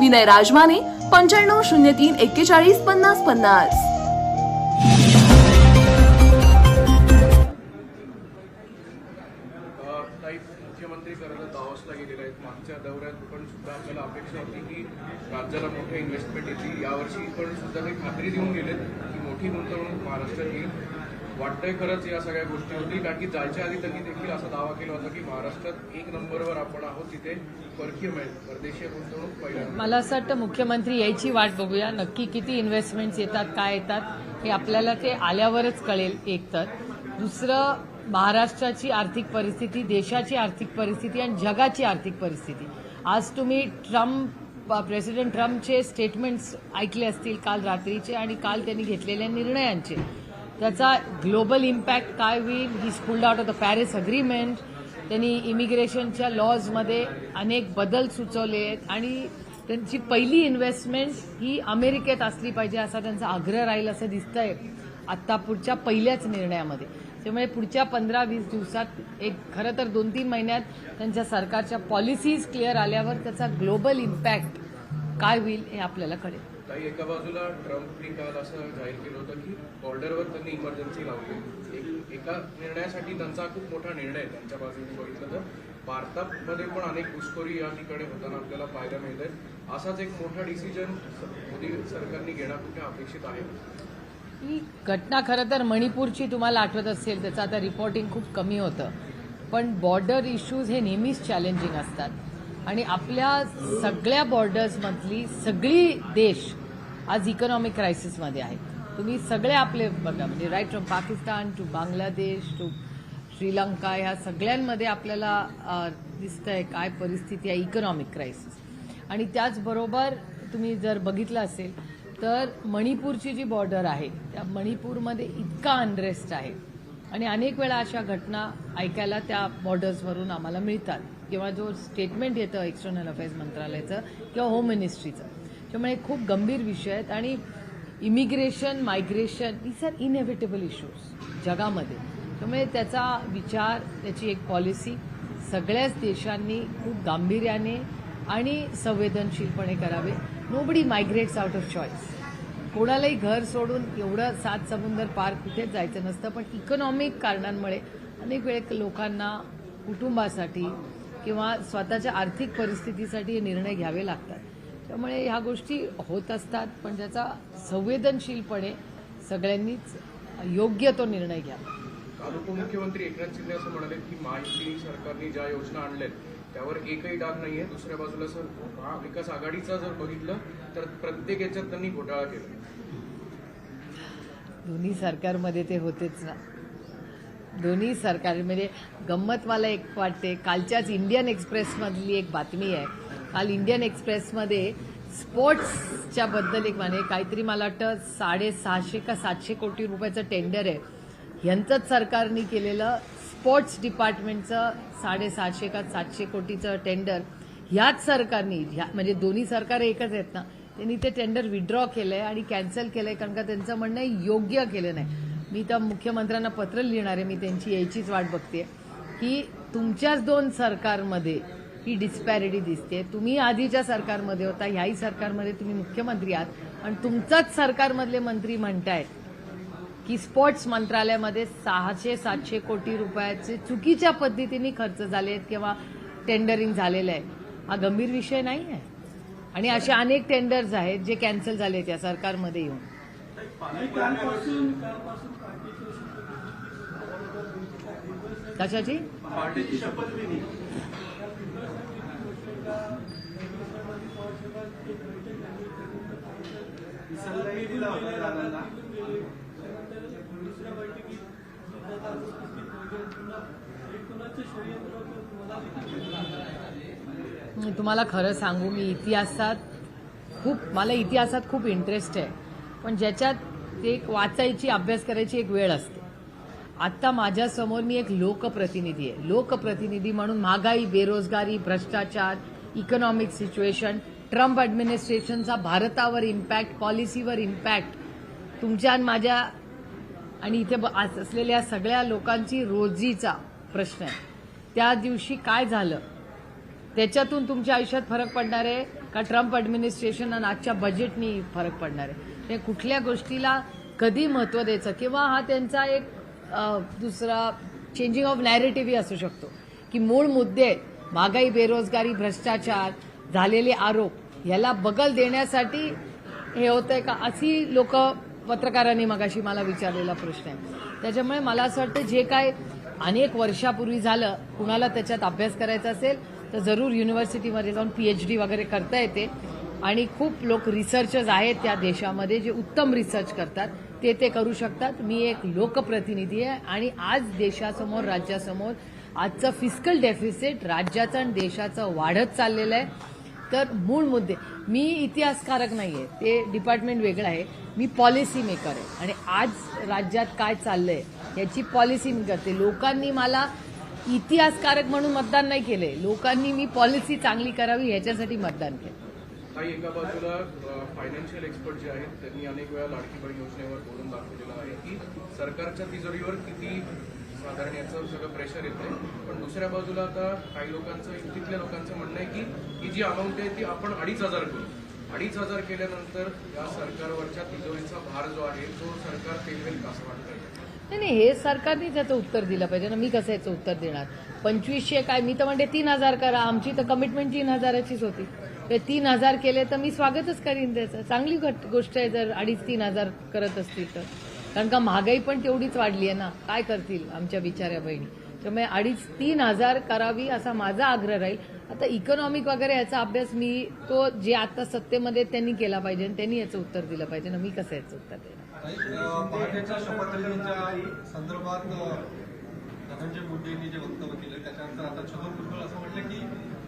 विनय राजमाने पंच्याण्णव शून्य तीन एक्केचाळीस पन्नास पन्नास. काही मुख्यमंत्री कर्ज दावोसला गेलेले आहेत. मागच्या दौऱ्यात पण सुद्धा आपल्याला अपेक्षा होती की राज्याला मोठ्या इन्व्हेस्टमेंट येतील. यावर्षी पण सुद्धा ते खात्री देऊन गेलेत की मोठी गुंतवणूक महाराष्ट्रात येईल. वाटतंय खरंच या सगळ्या गोष्टी होतील कारण की जायच्या आधी त्यांनी देखील असा दावा केला होता की महाराष्ट्रात एक नंबरवर आपण आहोत तिथे परकीय मिळेल परदेशीय गुंतवणूक पहिल्या मला असं वाटतं मुख्यमंत्री यायची वाट बघूया नक्की किती इन्व्हेस्टमेंट्स येतात काय येतात हे आपल्याला ते आल्यावरच कळेल एक तर दुसरं महाराष्ट्राची आर्थिक परिस्थिती देशाची आर्थिक परिस्थिती आणि जगाची आर्थिक परिस्थिती. आज तुम्ही ट्रम्प प्रेसिडेंट ट्रम्पचे स्टेटमेंट्स ऐकले असतील काल रात्रीचे आणि काल त्यांनी घेतलेल्या निर्णयांचे. त्याचा ग्लोबल इम्पॅक्ट काय होईल? ही schooled out of the Paris agreement त्यांनी इमिग्रेशनच्या लॉजमध्ये अनेक बदल सुचवले आहेत. आणि त्यांची पहिली इन्व्हेस्टमेंट ही अमेरिकेत असली पाहिजे असा त्यांचा आग्रह राहील असं दिसतंय आत्ता पुढच्या पहिल्याच निर्णयामध्ये. त्यामुळे पुढच्या पंधरा वीस दिवसात एक खरं तर दोन तीन महिन्यात त्यांच्या सरकारच्या पॉलिसीज क्लिअर आल्यावर त्याचा ग्लोबल इम्पॅक्ट काय होईल हे आपल्याला कळेल. काही एका बाजूला ट्रम्पनी काल असं जाहीर केलं होतं की बॉर्डरवर त्यांनी इमर्जन्सी लावली. एक एका निर्णयासाठी त्यांचा खूप मोठा निर्णय आहे. त्यांच्या बाजूने बघितलं तर भारतामध्ये पण अनेक घुसखोरी या ठिकाणी होताना आपल्याला पाहायला मिळत आहे असाच एक मोठा डिसिजन मोदी सरकारने घेणं कुठे अपेक्षित आहे? ही घटना खरं तर मणिपूरची तुम्हाला आठवत असेल त्याचं आता रिपोर्टिंग खूप कमी होतं. पण बॉर्डर इश्यूज हे नेहमीच चॅलेंजिंग असतात. आणि आपल्या सगळ्या बॉर्डर्समधली सगळी देश आज इकॉनॉमिक क्रायसिसमध्ये आहेत. तुम्ही सगळे आपले बघा म्हणजे right from Pakistan to Bangladesh to Sri Lanka ह्या सगळ्यांमध्ये आपल्याला अ, दिसतंय काय परिस्थिती आहे इकॉनॉमिक क्रायसिस आणि त्याचबरोबर तुम्ही जर बघितलं असेल तर मणिपूरची जी बॉर्डर आहे त्या मणिपूरमध्ये इतका अनरेस्ट आहे. आणि अनेक वेळा अशा घटना ऐकायला त्या बॉर्डर्सवरून आम्हाला मिळतात. किंवा जो स्टेटमेंट येतं एक्सटर्नल अफेअर्स मंत्रालयाचं किंवा होम मिनिस्ट्रीचं त्यामुळे खूप गंभीर विषय आहेत आणि immigration migration these are inevitable issues जगामध्ये. त्यामुळे म्हणजे त्याचा विचार त्याची एक पॉलिसी सगळ्याच देशांनी खूप गांभीर्याने आणि संवेदनशीलपणे करावे. Nobody migrates out of choice कोणालाही घर सोडून एवढं सात समुंदर पार कुठेच जायचं नसतं पण इकॉनॉमिक कारणांमुळे अनेक वेळ लोकांना कुटुंबासाठी किंवा स्वतःच्या आर्थिक परिस्थितीसाठी हे निर्णय घ्यावे लागतात. त्यामुळे ह्या गोष्टी होत असतात पण त्याचा संवेदनशीलपणे सगळ्यांनीच योग्य तो निर्णय घ्यावा. काल उपमुख्यमंत्री एकनाथ शिंदे असं म्हणाले की महायुती सरकारने ज्या योजना आणल्यात त्यावर एकही डाग नाहीये. दुसऱ्या बाजूला सर महाविकास आघाडीचा जर बघितलं तर प्रत्येक याच्यात त्यांनी घोटाळा केला. दोन्ही सरकारमध्ये ते होतेच ना. दोन्ही सरकार म्हणजे गंमत मला एक वाटते. कालच्याच इंडियन एक्सप्रेसमधली एक बातमी आहे. काल इंडियन एक्सप्रेसमध्ये स्पोर्ट्सच्या बद्दल एक म्हणे काहीतरी मला वाटतं साडेसहाशे का सातशे कोटी रुपयाचं टेंडर आहे. यांचंच सरकारने केलेलं स्पोर्ट्स डिपार्टमेंटचं साडेसहाशे का सातशे कोटीचं टेंडर ह्याच सरकारने ह्या म्हणजे दोन्ही सरकार एकच आहेत ना त्यांनी ते टेंडर विड्रॉ केलंय आणि कॅन्सल केलंय कारण का त्यांचं म्हणणं आहे योग्य केलं नाही. मी तर मुख्यमंत्र्यांना पत्र लिहिणार आहे मी त्यांची यायचीच वाट बघते की तुमच्याच दोन सरकारमध्ये ही डिस्पॅरिटी दिसते. तुम्ही आधीच्या सरकारमध्ये होता ह्याही सरकारमध्ये तुम्ही मुख्यमंत्री आहात. आणि तुमचाच सरकारमधले मंत्री म्हणतायत की स्पोर्ट्स मंत्रालयामध्ये सहाशे सातशे कोटी रुपयाचे चुकीच्या पद्धतीने खर्च झाले आहेत किंवा टेंडरिंग झालेलं आहे. हा गंभीर विषय नाही आहे. आणि असे अनेक टेंडर्स आहेत जे कॅन्सल झाले आहेत या सरकारमध्ये येऊन. कशाची? तुम्हाला खरं सांगू मी इतिहासात खूप मला इतिहासात खूप इंटरेस्ट आहे. पण ज्याच्यात ते एक वाचायची अभ्यास करायची एक वेळ असते. आत्ता माझ्यासमोर मी एक लोकप्रतिनिधी आहे. लोकप्रतिनिधी म्हणून महागाई बेरोजगारी भ्रष्टाचार इकॉनॉमिक सिच्युएशन ट्रम्प ॲडमिनिस्ट्रेशनचा भारतावर इम्पॅक्ट पॉलिसीवर इम्पॅक्ट तुमच्या आणि माझ्या आणि इथे ब- असलेल्या सगळ्या लोकांची रोजीचा प्रश्न आहे. त्या दिवशी काय झालं? त्याच्यातून तुमच्या आयुष्यात फरक पडणार आहे का ट्रम्प ॲडमिनिस्ट्रेशन आणि आजच्या बजेटनी फरक पडणार आहे? ते कुठल्या गोष्टीला कधी महत्त्व द्यायचं? किंवा हा त्यांचा एक दुसरा चेंजिंग ऑफ नॅरेटिव्हही असू शकतो. की मूळ मुद्दे महागाई बेरोजगारी भ्रष्टाचार झालेले आरोप याला बगल देण्यासाठी हे होतंय का? अशी लोक पत्रकारांनी मगाशी मला विचारलेला प्रश्न आहे. त्याच्यामुळे मला असं वाटतं जे काय अनेक वर्षापूर्वी झालं कुणाला त्याच्यात अभ्यास करायचा असेल तर जरूर युनिव्हर्सिटीमध्ये जाऊन पी एच डी वगैरे करता येते. आणि खूप लोक रिसर्चर्स आहेत त्या देशामध्ये जे उत्तम रिसर्च करतात. ते ते करू शकतात. मी एक लोकप्रतिनिधी आहे आणि आज देशासमोर राज्यासमोर आजचं फिस्कल डेफिसिट राज्याचं आणि देशाचं वाढत चाललेलं आहे. तर मूळ मुद्दे मी इतिहासकारक नाही आहे ते डिपार्टमेंट वेगळं आहे. मी पॉलिसी मेकर आहे. आणि आज राज्यात काय चाललंय याची पॉलिसी मी करते. लोकांनी मला इतिहासकारक म्हणून मतदान नाही केले लोकांनी मी पॉलिसी चांगली करावी ह्याच्यासाठी मतदान केलं काही एका बाजूला फायनान्शियल एक्सपर्ट जे आहेत त्यांनी अनेक वेळा लाडकी बहीण योजनेवर बोलून दाखवलेलं आहे की सरकारच्या तिजोरीवर किती साधारण याचं सगळं प्रेशर येत आहे पण दुसऱ्या बाजूला आता काही लोकांचं युतीतल्या लोकांचं म्हणणं आहे की ही जी अमाऊंट आहे ती आपण अडीच हजार करू. अडीच हजार केल्यानंतर या सरकारवरच्या तिजोरीचा भार जो आहे तो सरकार पेलवेल का असं नाही नाही हे सरकारने त्याचं उत्तर दिलं पाहिजे ना मी कसं याचं उत्तर देणार? पंचवीसशे काय मी तर म्हणते तीन हजार करा आमची तर कमिटमेंट तीन हजाराचीच होती. तीन हजार केले तर मी स्वागतच करीन त्याचं. चांगली घट- गोष्ट आहे जर अडीच तीन हजार करत असतील तर. कारण का महागाई पण तेवढीच वाढली आहे ना. काय करतील आमच्या बिचाऱ्या बहिणी? त्यामुळे अडीच तीन हजार करावी असा माझा आग्रह राहील. आता इकॉनॉमिक वगैरे याचा अभ्यास मी तो जे आता सत्तेमध्ये त्यांनी केला पाहिजे आणि त्यांनी याचं उत्तर दिलं पाहिजे. ना मी कसं याचं उत्तर देणार?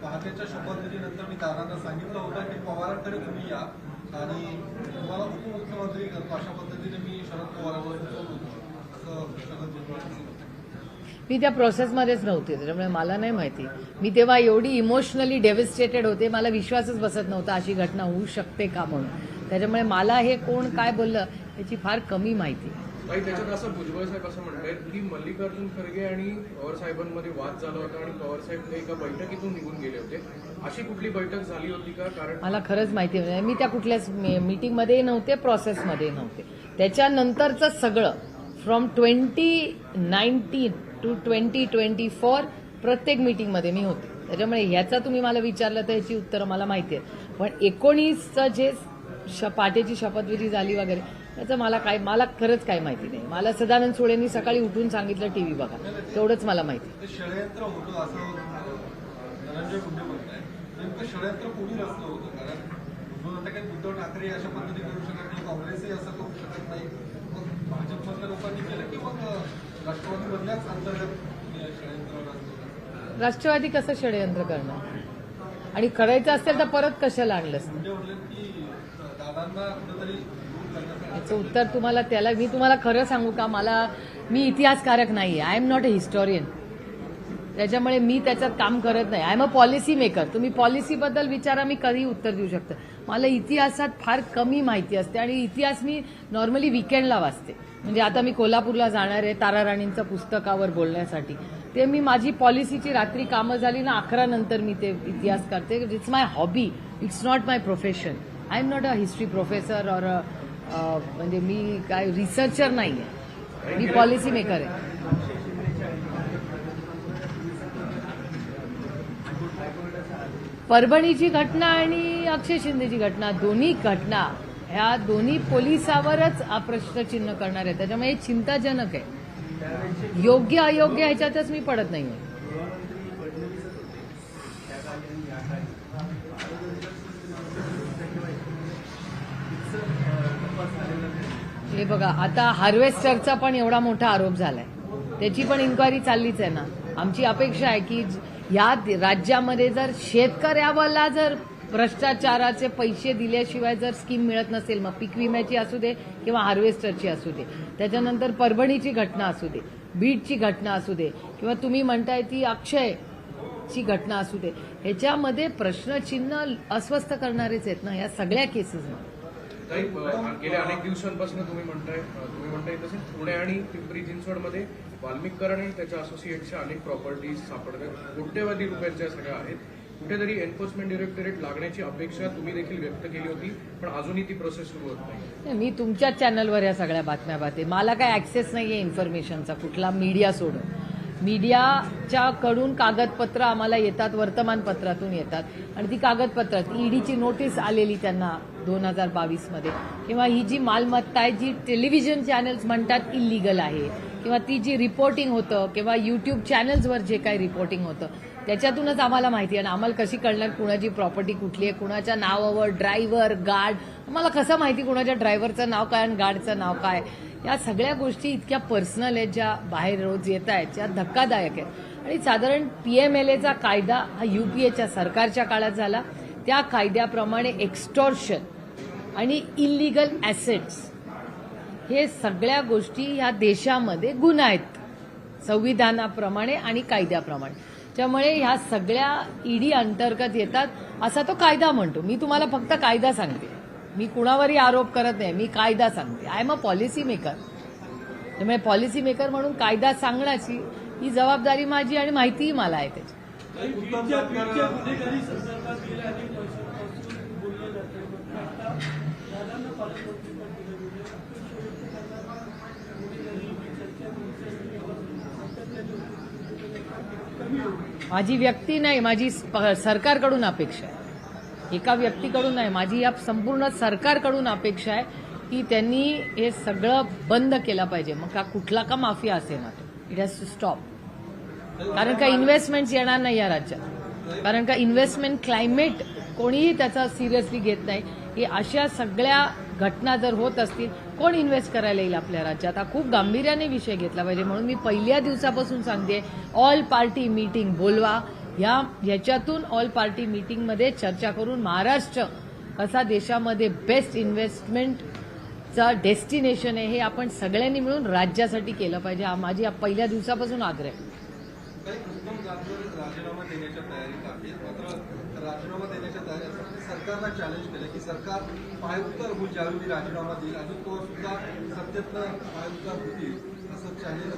पहाटेच्या शपथविधीनंतर मी दादांना सांगितलं होतं की पवारांकडे तुम्ही या. आणि तुम्हाला उपमुख्यमंत्री करतो. अशा पद्धतीने मी शरद पवारांवर मी त्या प्रोसेसमध्येच नव्हते त्याच्यामुळे मला नाही माहिती. मी तेव्हा एवढी इमोशनली डेव्हिस्टेटेड होते मला विश्वासच बसत नव्हता अशी घटना होऊ शकते का म्हणून. त्याच्यामुळे मला हे कोण काय बोललं याची फार कमी माहिती. काही त्याच्यात असं भुजबळ साहेब असं म्हणतायत की मल्लिकार्जुन खरगे आणि पवार साहेबांमध्ये वाद झाला होता आणि पवार साहेब एका बैठकीतून निघून गेले होते. अशी कुठली बैठक झाली होती का? कारण मला खरंच माहिती नाही मी त्या कुठल्याच मीटिंगमध्ये नव्हते प्रोसेसमध्ये नव्हते. त्याच्यानंतरचं सगळं from twenty nineteen to twenty twenty four प्रत्येक मीटिंगमध्ये मी होते. त्याच्यामुळे ह्याचा तुम्ही मला विचारलं तर ह्याची उत्तरं मला माहिती आहेत. पण एकोणीसचं जे श पाटेची शपथविधी झाली वगैरे त्याचं मला काय मला खरंच काही माहिती नाही. मला सदानंद सोळेंनी सकाळी उठून सांगितलं टीव्ही बघा. तेवढंच मला माहिती? राष्ट्रवादी कसं षडयंत्र करणार? आणि करायचं असेल तर परत कशाला आणलंस? याचं उत्तर तुम्हाला त्याला मी तुम्हाला खरं सांगू का? मला मी इतिहासकारक नाही I am not a historian त्याच्यामुळे मी त्याच्यात काम करत नाही. I am a policy maker तुम्ही पॉलिसीबद्दल विचारा मी कधी उत्तर देऊ शकतं. मला इतिहासात फार कमी माहिती असते आणि इतिहास मी नॉर्मली विकेंडला वाचते. म्हणजे आता मी कोल्हापूरला जाणार आहे तारा राणींचं पुस्तकावर बोलण्यासाठी. ते मी माझी पॉलिसीची रात्री कामं झाली ना अकरा नंतर मी ते इतिहास करते. It's my hobby it's not my profession I am not a history professor और म्हणजे मी काय रिसर्चर नाही आहे मी पॉलिसी मेकर आहे. परभणीची घटना आणि अक्षय शिंदेची घटना दोन्ही घटना ह्या दोन्ही पोलिसावरच हा प्रश्नचिन्ह करणार आहे. त्याच्यामुळे हे चिंताजनक आहे. योग्य अयोग्य ह्याच्यातच मी पडत नाहीये. हे बघा आता हार्वेस्टरचा पण एवढा मोठा आरोप झालाय. त्याची पण इन्क्वायरी चाललीच आहे ना. आमची अपेक्षा आहे की या राज्यामध्ये जर शेतकऱ्यावाला जर भ्रष्टाचाराचे पैसे दिल्याशिवाय जर स्कीम मिळत नसेल मग पीक विम्याची असू दे किंवा हार्वेस्टरची असू दे त्याच्यानंतर परभणीची घटना असू दे बीडची घटना असू दे किंवा तुम्ही म्हणताय ती अक्षय ची घटना असू दे ह्याच्यामध्ये प्रश्नचिन्ह अस्वस्थ करणारेच आहेत ना या सगळ्या केसेसमध्ये ताई गेल्या अनेक दिवसांपासून तुम्ही म्हणताय तुम्ही म्हणताय तसेच पुणे आणि पिंपरी चिंचवडमध्ये वाल्मिककरण आणि त्याच्या असोसिएटच्या अनेक प्रॉपर्टीज सापडतात. कोट्यवधी रुपयांच्या सगळ्या आहेत. कुठेतरी एन्फोर्समेंट डिरेक्टरेट लागण्याची अपेक्षा तुम्ही देखील व्यक्त केली होती पण अजूनही ती प्रोसेस सुरू होत नाही. नाही, मी तुमच्याच चॅनलवर या सगळ्या बातम्या पाहते. मला काय ऍक्सेस नाहीये इन्फॉर्मेशनचा कुठला मीडिया सोडून. मीडियाच्या कडून कागदपत्र आम्हाला येतात वर्तमानपत्रातून येतात. आणि ती कागदपत्र ईडीची नोटीस आलेली त्यांना दोन हजार बावीसमध्ये. किंवा ही जी मालमत्ता आहे जी टेलिव्हिजन चॅनल्स म्हणतात इलिगल आहे. किंवा ती जी रिपोर्टिंग होतं किंवा युट्यूब चॅनल्सवर जे काही रिपोर्टिंग होतं त्याच्यातूनच आम्हाला माहिती आहे. आणि आम्हाला कशी कळणार कुणाची प्रॉपर्टी कुठली आहे कुणाच्या नावावर ड्रायव्हर गार्ड. आम्हाला कसं माहिती कुणाच्या ड्रायव्हरचं नाव काय आणि गार्डचं नाव काय? या सगळ्या गोष्टी इतक्या पर्सनल आहेत ज्या बाहेर रोज येत आहेत ज्या धक्कादायक आहेत. आणि साधारण पीएमएलएचा कायदा हा युपीएच्या सरकारच्या काळात झाला. त्या कायद्याप्रमाणे एक्स्टॉर्शन आणि इलिगल ॲसेट्स हे सगळ्या गोष्टी ह्या देशामध्ये गुन्हा आहेत. संविधानाप्रमाणे आणि कायद्याप्रमाणे. त्यामुळे ह्या सगळ्या ईडी अंतर्गत येतात. असा तो कायदा म्हणतो. मी तुम्हाला फक्त कायदा सांगते. मी कुणावरही आरोप करत नाही मी कायदा सांगते. I am a policy maker त्यामुळे पॉलिसी मेकर म्हणून कायदा सांगण्याची ही जबाबदारी माझी आणि माहितीही मला आहे त्याची. माझी व्यक्ती नाही माझी सरकारकडून अपेक्षा आहे. एका व्यक्तीकडून नाही माझी या संपूर्ण सरकारकडून अपेक्षा आहे की त्यांनी हे सगळं बंद केलं पाहिजे. मग का कुठला का माफिया असेल ना इट हॅज टू स्टॉप कारण का इन्व्हेस्टमेंट येणार नाही या राज्यात. कारण का इन्व्हेस्टमेंट क्लायमेट कोणीही त्याचा सिरियसली घेत नाही. की अशा सगळ्या घटना जर होत असतील कोण इन्व्हेस्ट करायला येईल आपल्या राज्यात? हा खूप गांभीर्याने विषय घेतला पाहिजे. म्हणून मी पहिल्या दिवसापासून सांगते ऑल पार्टी मीटिंग बोलवा. या याच्यातून ऑल पार्टी मीटिंगमध्ये चर्चा करून महाराष्ट्र कसा देशामध्ये बेस्ट इन्व्हेस्टमेंटचा डेस्टिनेशन आहे हे आपण सगळ्यांनी मिळून राज्यासाठी केलं पाहिजे. हा माझी पहिल्या दिवसापासून आग्रह राजीनामा देण्याच्या तयारी असताना सरकारला चॅलेंज केलं की सरकार पायउत्तर होईल ज्यावेळी राजीनामा देईल अजून तो सुद्धा सत्तेतनं पायउत्तर होतील असं चॅलेंज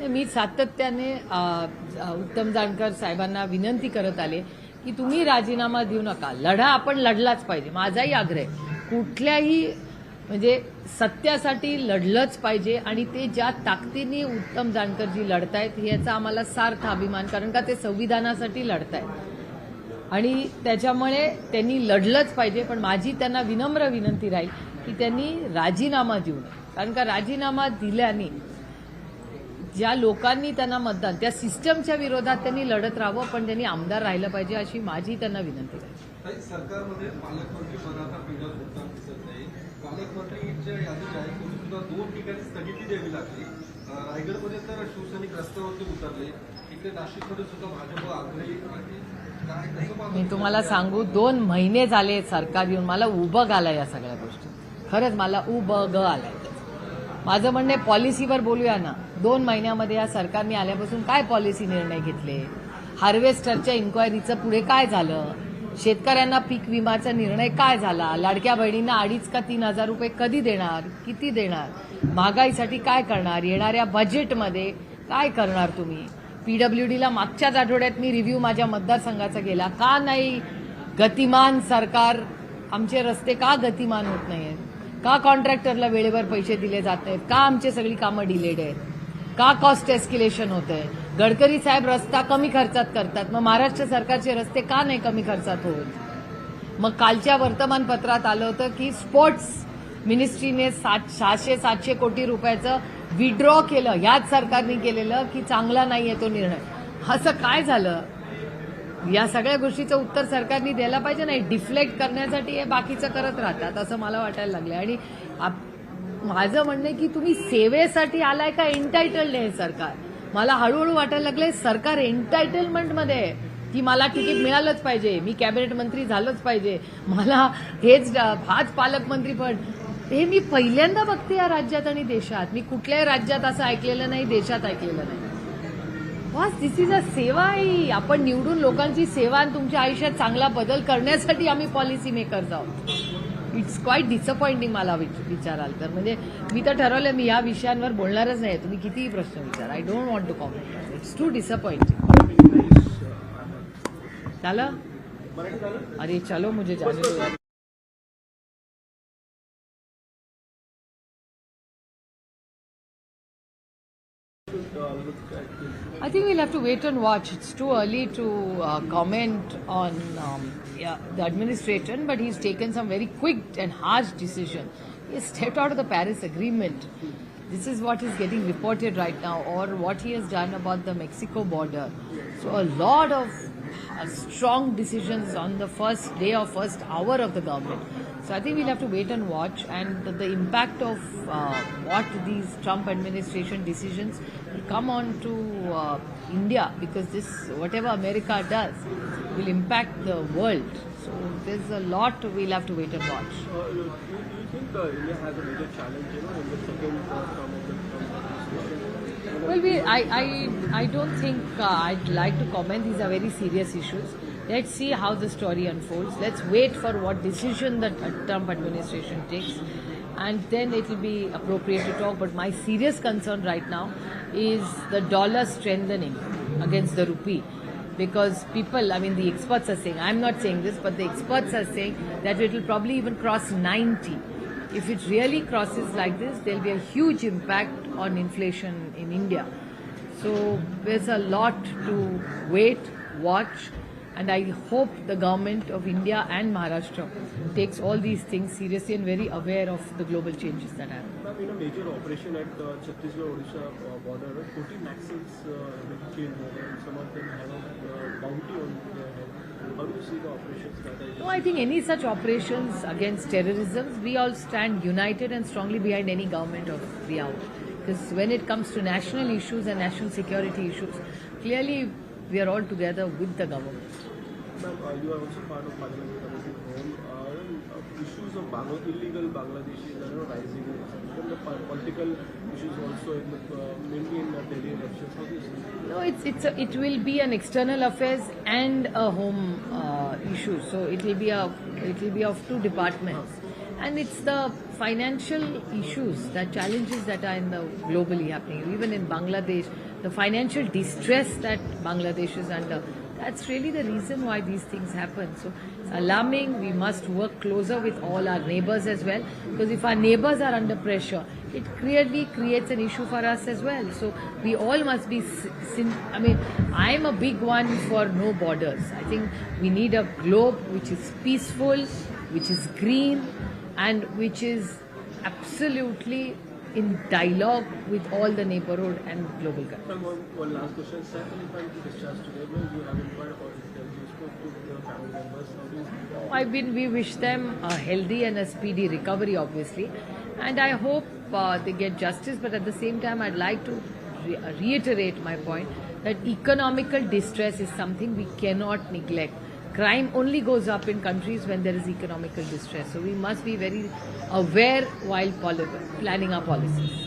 मी सातत्याने उत्तम जानकर साहेबांना विनंती करत आले की तुम्ही राजीनामा देऊ नका. लढा आपण लढलाच पाहिजे. माझाही आग्रह कुठल्याही म्हणजे सत्यासाठी लढलंच पाहिजे आणि ते ज्या ताकदीने उत्तम जानकरजी लढतायत याचा आम्हाला सार्थ अभिमान कारण का ते संविधानासाठी लढतायत. आणि त्याच्यामुळे त्यांनी लढलंच पाहिजे पण माझी त्यांना विनम्र विनंती राहील की त्यांनी राजीनामा देऊ नये. कारण का राजीनामा दिल्याने ज्या लोकांनी त्यांना मतदान त्या सिस्टमच्या विरोधात त्यांनी लढत राहावं पण त्यांनी आमदार राहिलं पाहिजे अशी माझी त्यांना विनंती काही सरकारमध्ये पालकमंत्री पदाचा होताना दिसत नाही. पालकमंत्रीच्या यादी जाहीर करून सुद्धा दोन ठिकाणी स्थगिती द्यावी लागली. रायगडमध्ये तर शिवसैनिक रस्त्यावरती उतरले. इकडे नाशिकमध्ये सुद्धा भाजप आग्रही आहे. मी तुम्हाला सांगू दोन महिने झाले सरकार येऊन मला उबग आला या सगळ्या गोष्टी. खरंच मला उबग आलाय. माझं म्हणणे पॉलिसीवर बोलूया ना. दोन महिन्यामध्ये या सरकारने आल्यापासून काय पॉलिसी निर्णय घेतले? हार्वेस्टरच्या इन्क्वायरीचं पुढे काय झालं? शेतकऱ्यांना पीक विमाचा निर्णय काय झाला? लाडक्या बहिणींना अडीच का तीन हजार रुपये कधी देणार? किती देणार? महागाईसाठी काय करणार? येणाऱ्या बजेटमध्ये काय करणार तुम्ही? पीडब्ल्यूडीला मागच्याच आठवड्यात मी रिव्ह्यू माझ्या मतदारसंघाचा गेला का नाही? गतिमान सरकार. आमचे रस्ते का गतिमान होत नाही आहेत का कॉन्ट्रॅक्टरला वेळेवर पैसे दिले जात आहेत? का आमची सगळी कामं डिलेड आहेत? का कॉस्ट एस्किलेशन होत आहे? गडकरी साहेब रस्ता कमी खर्चात करतात. मग महाराष्ट्र सरकारचे रस्ते का नाही कमी खर्चात होत? मग कालच्या वर्तमानपत्रात आलं होतं की स्पोर्ट्स मिनिस्ट्रीने सात सहाशे सातशे कोटी रुपयाचं विड्रॉ केलं. ह्याच सरकारने केलेलं की चांगला नाही आहे तो निर्णय. असं काय झालं? या सगळ्या गोष्टीचं उत्तर सरकारने द्यायला पाहिजे नाही. डिफ्लेक्ट करण्यासाठी हे बाकीचं करत राहतात असं मला वाटायला लागलं आणि माझं म्हणणं आहे की तुम्ही सेवेसाठी आलाय का एन्टायटल्ड आहे सरकार? मला हळूहळू वाटायला लागलंय सरकार एंटायटलमेंटमध्ये आहे. की मला तिकीट मिळालंच पाहिजे मी कॅबिनेट मंत्री झालंच पाहिजे. मला हेच हाच पालकमंत्री पण. हे मी पहिल्यांदा बघते या राज्यात आणि देशात. मी कुठल्याही राज्यात असं ऐकलेलं नाही देशात ऐकलेलं नाही. बस दिस इज अ सेवा आहे आपण निवडून लोकांची सेवा आणि तुमच्या आयुष्यात चांगला बदल करण्यासाठी आम्ही पॉलिसी मेकर्स आहोत इट्स क्वाईट डिसअपॉइंटिंग मला विचाराल तर. म्हणजे मी तर ठरवलं मी या विषयांवर बोलणारच नाही तुम्ही कितीही प्रश्न विचार. I don't want to comment it's too disappointing झालं? अरे चलो मुझे जाने दो. I think we'll have to wait and watch. It's too early to uh, comment on um, yeah, the administration, but he's taken some very quick and harsh decision. He stepped out of the Paris Agreement. This is what is getting reported right now, or what he has done about the Mexico border. So a lot of uh, strong decisions on the first day or first hour of the government. So I think we'll have to wait and watch, and the, the impact of uh, what these Trump administration decisions will come on to uh, India because this whatever America does will impact the world. So there's a lot we'll have to wait and watch. Uh, do you think uh, India has a major challenge, you know, in the second term of the Trump administration? Well, we, I, I, I don't think uh, I'd like to comment. These are very serious issues. Let's see how the story unfolds. Let's wait for what decision the Trump administration takes, and then it will be appropriate to talk. But my serious concern right now is the dollar strengthening against the rupee. Because people, I mean, the experts are saying, I'm not saying this, but the experts are saying that it will probably even cross 90. If it really crosses like this, there'll be a huge impact on inflation in India. So there's a lot to wait, watch, and I hope the government of India and Maharashtra takes all these things seriously and very aware of the global changes that happen. Ma'am, in a major operation at uh, Chhattisgarh-Odisha uh, border, 14 Naxals uh, have been killed and some of them have a bounty on their head. How do you see the operations that No, I think any such operations against terrorism, we all stand united and strongly behind any government of the hour. Because when it comes to national issues and national security issues, clearly we are all together with the government. Ma'am, uh, you are also part of Parliament Committee Home. Uh, issues of Bangla- illegal Bangladeshis are rising. Then the political issues also in the, uh, mainly in uh, Delhi elections. How do? No, it's it's a, it will be an external affairs and a home uh, issue. So it will be a it will be of two departments, and it's the financial issues, the challenges that are in the globally happening, even in Bangladesh, the financial distress that Bangladesh is under. That's really the reason why these things happen. So it's alarming. We must work closer with all our neighbors as well, because if our neighbors are under pressure, it clearly creates an issue for us as well. So we all must be. I mean, I'm a big one for no borders. I think we need a globe which is peaceful, which is green, and which is absolutely in dialogue with all the neighborhood and global countries. One, one last question. Second, if I'm to discharge today, you have inquired about it. You spoke to the family members. How do you see I've been, we wish them a healthy and a speedy recovery, obviously. And I hope uh, they get justice, but at the same time, I'd like to re- reiterate my point that economical distress is something we cannot neglect. Crime only goes up in countries when there is economical distress. So we must be very aware while planning our policies.